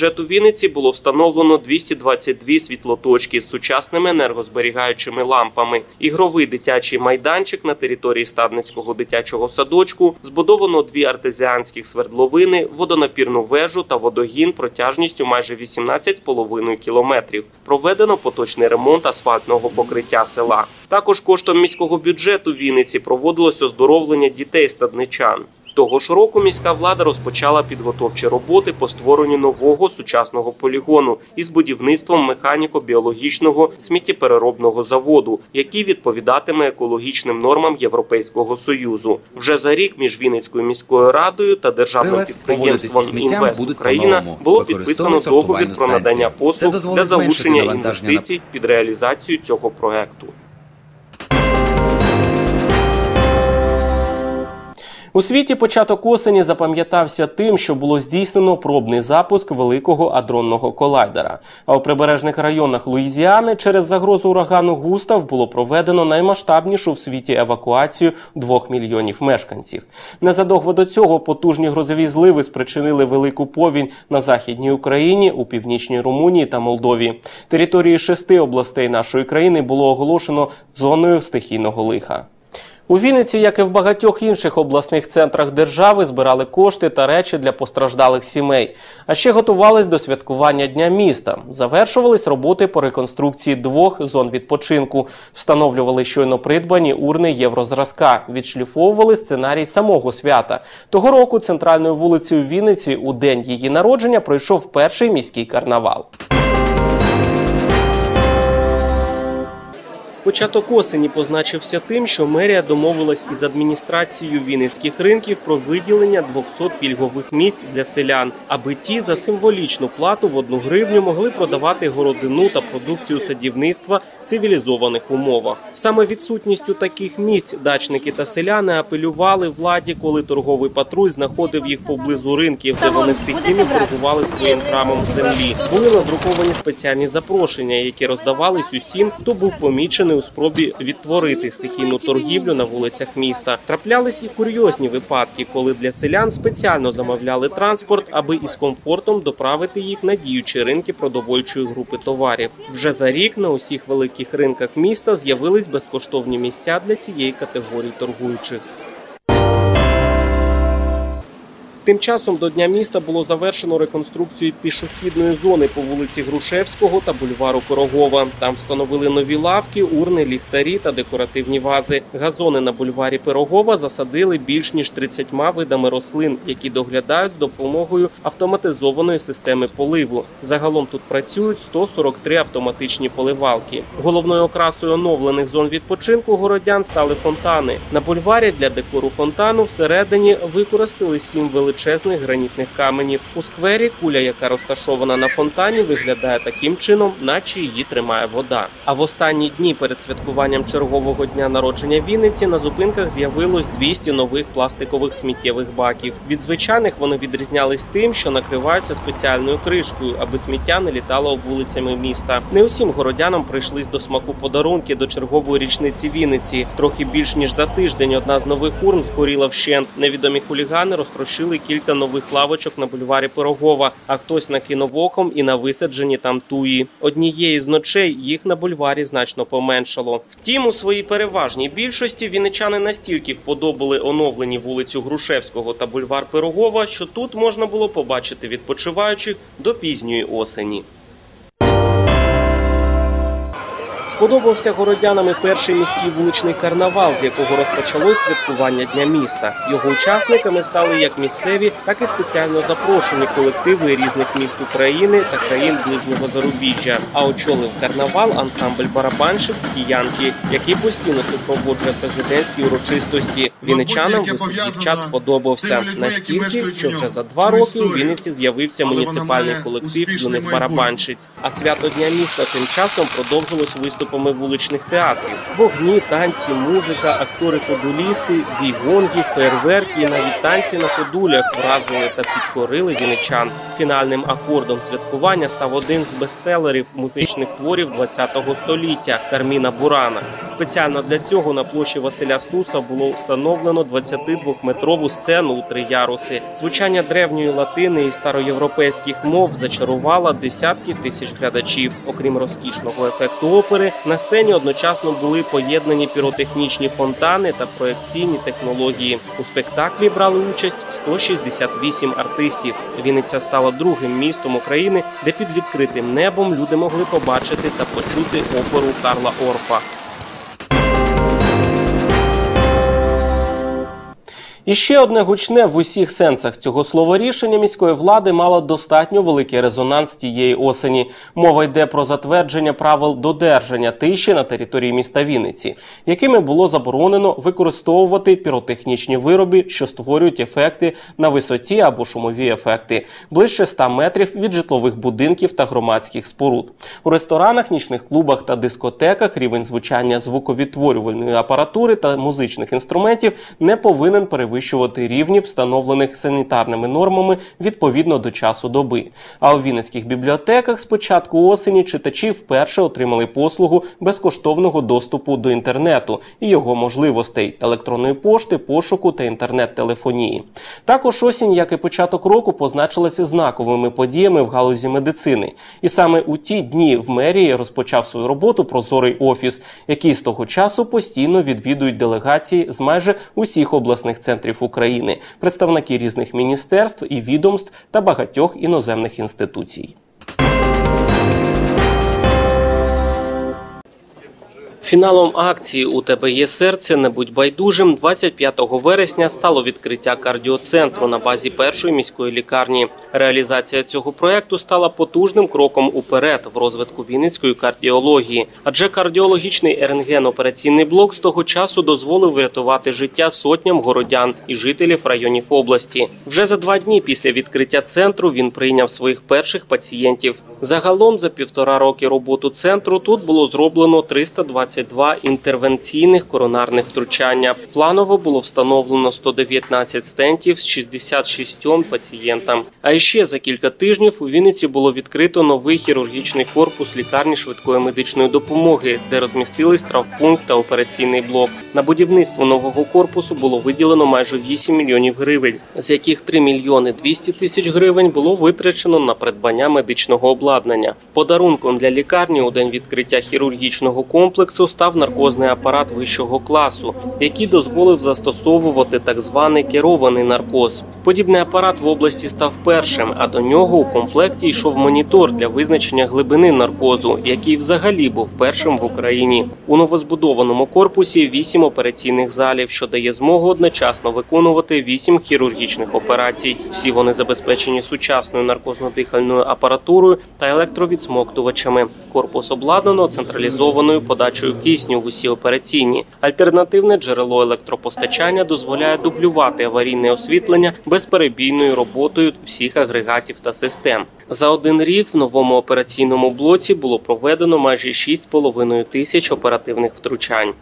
Бюджету Вінниці було встановлено 222 світлоточки з сучасними енергозберігаючими лампами, ігровий дитячий майданчик на території Стадницького дитячого садочку, збудовано дві артезіанських свердловини, водонапірну вежу та водогін протяжністю майже 18,5 кілометрів. Проведено поточний ремонт асфальтного покриття села. Також коштом міського бюджету Вінниці проводилось оздоровлення дітей стадничан. Того ж року міська влада розпочала підготовчі роботи по створенню нового сучасного полігону із будівництвом механіко-біологічного сміттєпереробного заводу, який відповідатиме екологічним нормам Європейського союзу. Вже за рік між Вінницькою міською радою та державним підприємством Інвест Україна було підписано договір про надання послуг для залучення інвестицій під реалізацію цього проекту. У світі початок осені запам'ятався тим, що було здійснено пробний запуск великого адронного колайдера. А у прибережних районах Луїзіани через загрозу урагану Густав було проведено наймасштабнішу в світі евакуацію двох мільйонів мешканців. Незадовго до цього потужні грозові зливи спричинили велику повінь на західній Україні, у північній Румунії та Молдові. Території шести областей нашої країни було оголошено зоною стихійного лиха. У Вінниці, як і в багатьох інших обласних центрах держави, збирали кошти та речі для постраждалих сімей. А ще готувались до святкування Дня міста. Завершувались роботи по реконструкції двох зон відпочинку. Встановлювали щойно придбані урни єврозразка, відшліфовували сценарій самого свята. Того року центральною вулицею Вінниці у день її народження пройшов перший міський карнавал. Початок осені позначився тим, що мерія домовилась із адміністрацією Вінницьких ринків про виділення 200 пільгових місць для селян, аби ті за символічну плату в одну гривню могли продавати городину та продукцію садівництва цивілізованих умовах. Саме відсутністю таких місць дачники та селяни апелювали владі, коли торговий патруль знаходив їх поблизу ринків, де вони стихійно торгували своїм крамом землі. Були надруковані спеціальні запрошення, які роздавались усім, хто був помічений у спробі відтворити стихійну торгівлю на вулицях міста. Траплялись і курйозні випадки, коли для селян спеціально замовляли транспорт, аби із комфортом доправити їх на діючі ринки продовольчої групи товарів. Вже за рік на усіх великих ринках міста з'явились безкоштовні місця для цієї категорії торгуючих. Тим часом до Дня міста було завершено реконструкцію пішохідної зони по вулиці Грушевського та бульвару Пирогова. Там встановили нові лавки, урни, ліхтарі та декоративні вази. Газони на бульварі Пирогова засадили більш ніж 30 видами рослин, які доглядають з допомогою автоматизованої системи поливу. Загалом тут працюють 143 автоматичні поливалки. Головною окрасою оновлених зон відпочинку городян стали фонтани. На бульварі для декору фонтану всередині використали сім величезних величезних гранітних каменів. У сквері куля, яка розташована на фонтані, виглядає таким чином, наче її тримає вода. А в останні дні перед святкуванням чергового дня народження Вінниці на зупинках з'явилось 200 нових пластикових сміттєвих баків. Від звичайних вони відрізнялись тим, що накриваються спеціальною кришкою, аби сміття не літало вулицями міста. Не усім городянам прийшлись до смаку подарунки до чергової річниці Вінниці. Трохи більш ніж за тиждень одна з нових урн згоріла вщент. Невідомі хулігани розтрощили кілька нових лавочок на бульварі Пирогова, а хтось накинув оком і на висаджені там туї. Однієї з ночей їх на бульварі значно поменшало. Втім, у своїй переважній більшості віничани настільки вподобали оновлені вулицю Грушевського та бульвар Пирогова, що тут можна було побачити відпочиваючих до пізньої осені. Сподобався городянам і перший міський вуличний карнавал, з якого розпочалось святкування дня міста. Його учасниками стали як місцеві, так і спеціально запрошені колективи різних міст України та країн ближнього зарубіжжя. А очолив карнавал ансамбль барабанщиць киянки, який постійно супроводжує президентські урочистості. Вінничанам виступ дівчат сподобався настільки, що вже за два роки у Вінниці з'явився муніципальний колектив юних барабанщиць. А свято дня міста тим часом продовжилось виступ виступами вуличних театрів: вогні, танці, музика, актори-ходулісти, бігонги, фейерверки і навіть танці на ходулях вразили та підкорили віничан. Фінальним акордом святкування став один з бестселерів музичних творів ХХ століття Карміна Бурана. Спеціально для цього на площі Василя Стуса було встановлено 22-метрову сцену у три яруси. Звучання древньої латини і староєвропейських мов зачарувало десятки тисяч глядачів. Окрім розкішного ефекту опери, на сцені одночасно були поєднані піротехнічні фонтани та проекційні технології. У спектаклі брали участь 168 артистів. Вінниця стала другим містом України, де під відкритим небом люди могли побачити та почути оперу Карла Орфа. І ще одне гучне в усіх сенсах цього слова рішення міської влади мало достатньо великий резонанс тієї осені. Мова йде про затвердження правил додержання тиші на території міста Вінниці, якими було заборонено використовувати піротехнічні вироби, що створюють ефекти на висоті або шумові ефекти, ближче 100 метрів від житлових будинків та громадських споруд. У ресторанах, нічних клубах та дискотеках рівень звучання звуковідтворювальної апаратури та музичних інструментів не повинен перевищувати перевищувати рівні, встановлених санітарними нормами відповідно до часу доби. А у Вінницьких бібліотеках з початку осені читачі вперше отримали послугу безкоштовного доступу до інтернету і його можливостей електронної пошти, пошуку та інтернет-телефонії. Також осінь, як і початок року, позначилася знаковими подіями в галузі медицини. І саме у ті дні в мерії розпочав свою роботу прозорий офіс, який з того часу постійно відвідують делегації з майже усіх обласних центрів центрів України, представники різних міністерств і відомств та багатьох іноземних інституцій. Фіналом акції у тебе є серце. Не будь байдужим. 25 вересня стало відкриття кардіоцентру на базі першої міської лікарні. Реалізація цього проекту стала потужним кроком уперед в розвитку вінницької кардіології, адже кардіологічний рентген-операційний блок з того часу дозволив врятувати життя сотням городян і жителів районів області. Вже за два дні після відкриття центру він прийняв своїх перших пацієнтів. Загалом за півтора роки роботу центру тут було зроблено 322 інтервенційних коронарних втручання. Планово було встановлено 119 стентів з 66 пацієнтам. А ще за кілька тижнів у Вінниці було відкрито новий хірургічний корпус лікарні швидкої медичної допомоги, де розмістились травпункт та операційний блок. На будівництво нового корпусу було виділено майже 8 мільйонів гривень, з яких 3 мільйони 200 тисяч гривень було витрачено на придбання медичного обладнання. Подарунком для лікарні у день відкриття хірургічного комплексу став наркозний апарат вищого класу, який дозволив застосовувати так званий керований наркоз. Подібний апарат в області став першим, а до нього у комплекті йшов монітор для визначення глибини наркозу, який взагалі був першим в Україні. У новозбудованому корпусі вісім операційних залів, що дає змогу одночасно виконувати вісім хірургічних операцій. Всі вони забезпечені сучасною наркозно-дихальною апаратурою та електровідсмоктувачами. Корпус обладнано централізованою подачею кисню в усі операційні. Альтернативне джерело електропостачання дозволяє дублювати аварійне освітлення безперебійною роботою всіх агрегатів та систем. За один рік в новому операційному блоці було проведено майже 6,5 тисяч оперативних втручань.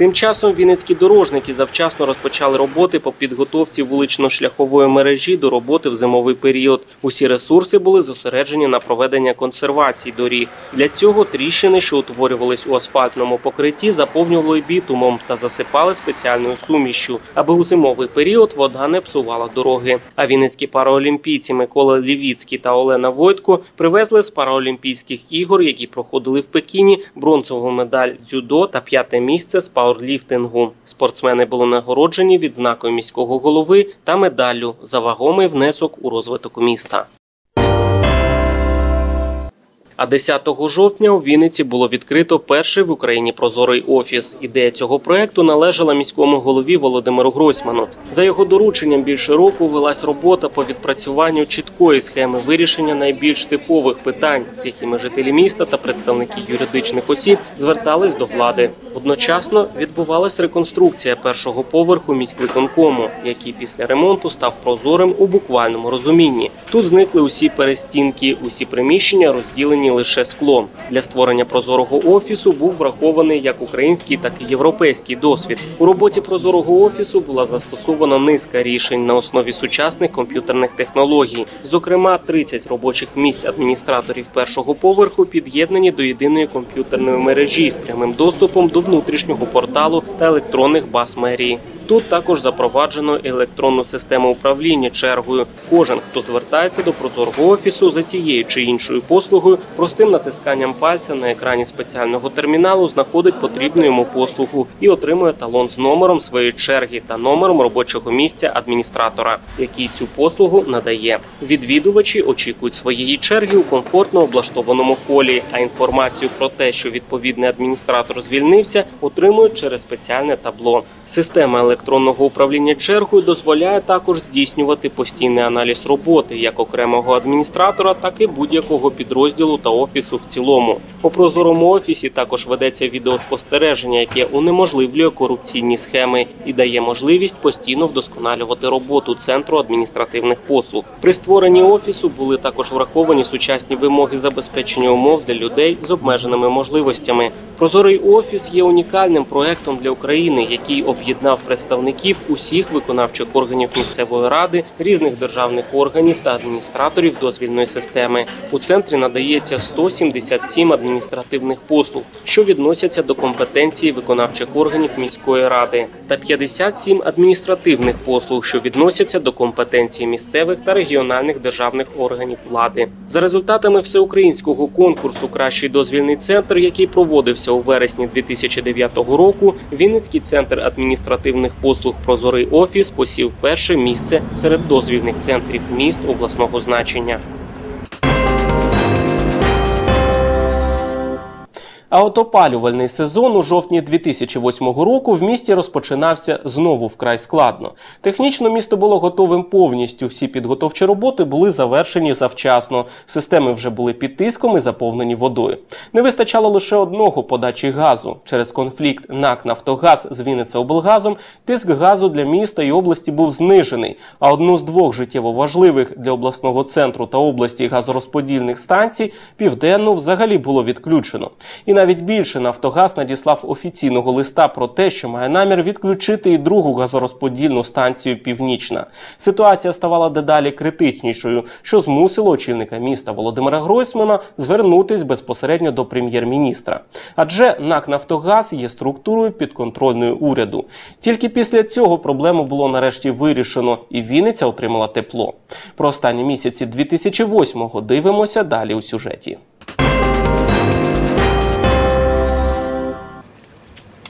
Тим часом вінницькі дорожники завчасно розпочали роботи по підготовці вулично-шляхової мережі до роботи в зимовий період. Усі ресурси були зосереджені на проведення консервації доріг. Для цього тріщини, що утворювались у асфальтному покритті, заповнювали бітумом та засипали спеціальною сумішю, аби у зимовий період вода не псувала дороги. А вінницькі параолімпійці Микола Лівіцький та Олена Войтко привезли з параолімпійських ігор, які проходили в Пекіні, бронзову медаль дзюдо та п'яте місце з пауерліфтингу пауерліфтингу. Спортсмени були нагороджені відзнакою міського голови та медаллю за вагомий внесок у розвиток міста. А 10 жовтня у Вінниці було відкрито перший в Україні прозорий офіс. Ідея цього проекту належала міському голові Володимиру Гройсману. За його дорученням більше року велась робота по відпрацюванню чіткої схеми вирішення найбільш типових питань, з якими жителі міста та представники юридичних осіб звертались до влади. Одночасно відбувалась реконструкція першого поверху міськвиконкому, який після ремонту став прозорим у буквальному розумінні. Тут зникли усі перестінки, усі приміщення розділені лише склом. Для створення прозорого офісу був врахований як український, так і європейський досвід. У роботі прозорого офісу була застосована низка рішень на основі сучасних комп'ютерних технологій. Зокрема, 30 робочих місць адміністраторів першого поверху під'єднані до єдиної комп'ютерної мережі з прямим доступом до внутрішнього порталу та електронних баз мерії. Тут також запроваджено електронну систему управління чергою. Кожен, хто звертається до прозорого офісу за тією чи іншою послугою, простим натисканням пальця на екрані спеціального терміналу знаходить потрібну йому послугу і отримує талон з номером своєї черги та номером робочого місця адміністратора, який цю послугу надає. Відвідувачі очікують своєї черги у комфортно облаштованому холі, а інформацію про те, що відповідний адміністратор звільнився, отримують через спеціальне табло. Система електронного управління чергою дозволяє також здійснювати постійний аналіз роботи як окремого адміністратора, так і будь-якого підрозділу та офісу в цілому. У прозорому офісі також ведеться відеоспостереження, яке унеможливлює корупційні схеми і дає можливість постійно вдосконалювати роботу центру адміністративних послуг. При створенні офісу були також враховані сучасні вимоги забезпечення умов для людей з обмеженими можливостями. Прозорий офіс є унікальним проектом для України, який об'єднав представників усіх виконавчих органів місцевої ради, різних державних органів та адміністраторів дозвільної системи. У центрі надається 177 адміністративних послуг, що відносяться до компетенції виконавчих органів міської ради, та 57 адміністративних послуг, що відносяться до компетенції місцевих та регіональних державних органів влади. За результатами всеукраїнського конкурсу Кращий дозвільний центр, який проводився у вересні 2009 року, Вінницький центр адміністративних послуг Прозорий офіс посів перше місце серед дозвільних центрів міст обласного значення. А от опалювальний сезон у жовтні 2008 року в місті розпочинався знову вкрай складно. Технічно місто було готовим повністю. Всі підготовчі роботи були завершені завчасно. Системи вже були під тиском і заповнені водою. Не вистачало лише одного подачі газу. Через конфлікт НАК Нафтогаз з Вінницеоблгазом тиск газу для міста і області був знижений. А одну з двох життєво важливих для обласного центру та області газорозподільних станцій південну взагалі було відключено. І навіть більше Нафтогаз надіслав офіційного листа про те, що має намір відключити і другу газорозподільну станцію Північна. Ситуація ставала дедалі критичнішою, що змусило очільника міста Володимира Гройсмана звернутись безпосередньо до прем'єр-міністра. Адже НАК Нафтогаз є структурою підконтрольною уряду. Тільки після цього проблему було нарешті вирішено, і Вінниця отримала тепло. Про останні місяці 2008-го дивимося далі у сюжеті.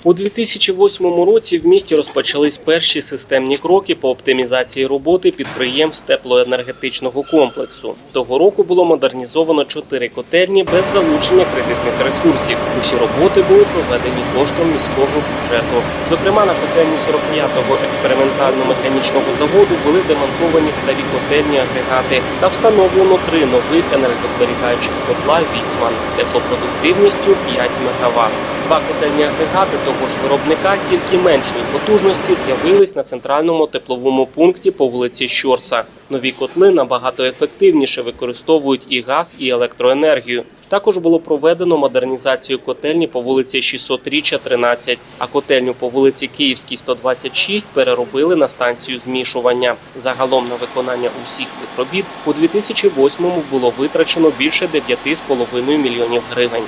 У 2008 році в місті розпочались перші системні кроки по оптимізації роботи підприємств теплоенергетичного комплексу. Того року було модернізовано чотири котельні без залучення кредитних ресурсів. Усі роботи були проведені коштом міського бюджету. Зокрема, на котельні 45-го експериментально-механічного заводу були демонтовані старі котельні агрегати та встановлено три нових енергозберігаючих котла Вісман теплопродуктивністю 5 МВт. Два котельні агрегати того ж виробника тільки меншої потужності з'явились на центральному тепловому пункті по вулиці Щорса. Нові котли набагато ефективніше використовують і газ, і електроенергію. Також було проведено модернізацію котельні по вулиці 600-річчя 13, а котельню по вулиці Київській 126 переробили на станцію змішування. Загалом на виконання усіх цих робіт у 2008-му було витрачено більше 9,5 мільйонів гривень.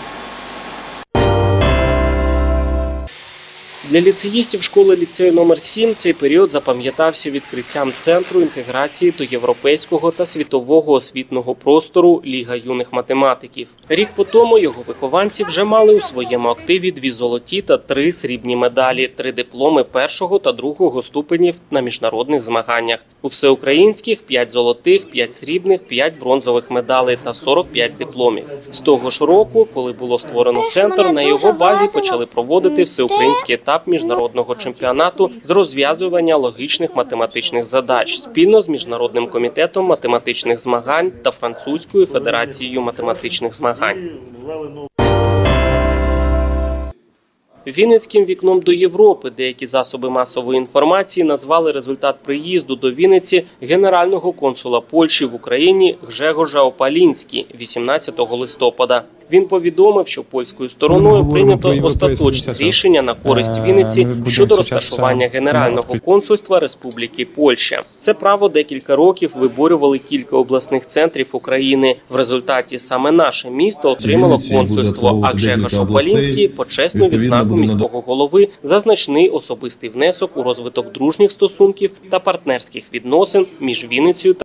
Для ліцеїстів школи ліцею номер 7 цей період запам'ятався відкриттям центру інтеграції до європейського та світового освітного простору Ліга юних математиків. Рік по тому його вихованці вже мали у своєму активі дві золоті та три срібні медалі, три дипломи першого та другого ступенів на міжнародних змаганнях. У всеукраїнських 5 золотих, 5 срібних, 5 бронзових медалей та 45 дипломів. З того ж року, коли було створено центр, на його базі почали проводити всеукраїнський етап міжнародного чемпіонату з розв'язування логічних математичних задач спільно з міжнародним комітетом математичних змагань та французькою федерацією математичних змагань. Вінницьким вікном до Європи деякі засоби масової інформації назвали результат приїзду до Вінниці генерального консула Польщі в Україні Гжегожа Опалінський 18 листопада. Він повідомив, що польською стороною прийнято про остаточне рішення на користь Е, Вінниці щодо розташування е, генерального консульства Республіки Польща. Це право декілька років виборювали кілька обласних центрів України. В результаті саме наше місто отримало консульство. А областей. Опалінський почесну відзнаку міського голови за значний особистий внесок у розвиток дружніх стосунків та партнерських відносин між Вінницею та